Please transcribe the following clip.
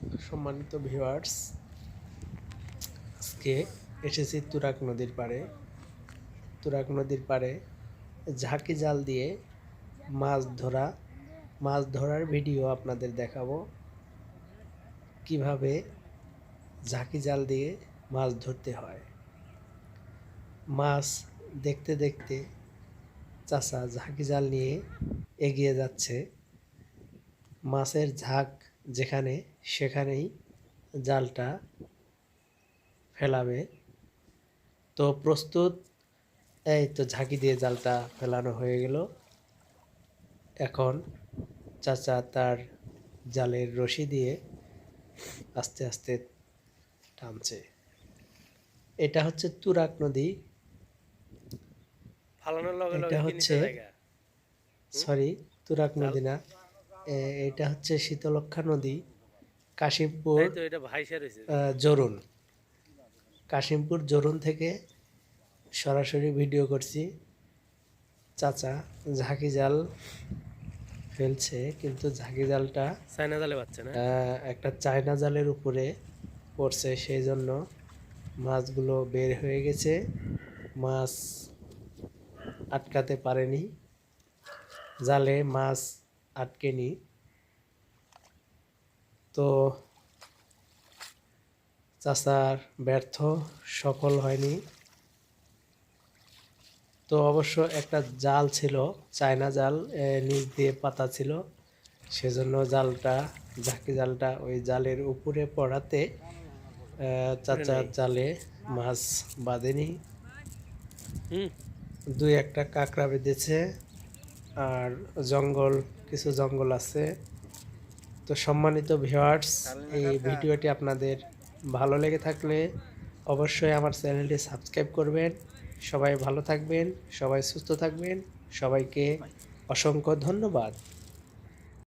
সম্মানিত ভিউয়ার্স, আজকে এসেছি তুরাক নদীর পাড়ে। তুরাক নদীর পাড়ে ঝাঁকি জাল দিয়ে মাছ ধরা, মাছ ধরার ভিডিও আপনাদের দেখাবো। কীভাবে ঝাঁকি জাল দিয়ে মাছ ধরতে হয়। মাছ দেখতে দেখতে চাচা ঝাঁকি জাল নিয়ে এগিয়ে যাচ্ছে। মাছের ঝাঁক যেখানে সেখানেই জালটা ফেলাবে। তো প্রস্তুত এই তো ঝাঁকি দিয়ে জালটা ফেলানো হয়ে গেল। এখন চাচা তার জালের রশি দিয়ে আস্তে আস্তে টানছে। এটা হচ্ছে তুরাক নদী। ফালানোর লগে লগে এটা হচ্ছে সরি তুরাক নদী না। এটা হচ্ছে শীতলক্ষা নদী কাশিমপুর জরুন। কাশিমপুর জরুন থেকে সরাসরি ভিডিও করছি। চাচা ঝাঁকি জাল ফেলছে কিন্তু ঝাঁকি জালটা চায়না জালে পাচ্ছে না একটা চায়না জালের উপরে পড়ছে সেই জন্য মাছগুলো বের হয়ে গেছে। মাছ আটকাতে পারেনি। জালে মাছ আটকেনি তো চাচার ব্যর্থ সফল হয়নি। তো অবশ্য একটা জাল ছিল চায়না জাল নিচ দিয়ে পাতা ছিল। সেজন্য জালটা ঝাঁকি জালটা ওই জালের উপরে পড়াতে চাচার জালে মাছ বাঁধেনি। দুই একটা কাঁকড়া বেঁধেছে। আর জঙ্গল কিছু জঙ্গল আছে। তো সম্মানিত ভিউয়ার্স এই ভিডিওটি আপনাদের ভালো লেগে থাকলে অবশ্যই আমার চ্যানেলটি সাবস্ক্রাইব করবেন। সবাই ভালো থাকবেন সবাই সুস্থ থাকবেন। সবাইকে অসংখ্য ধন্যবাদ।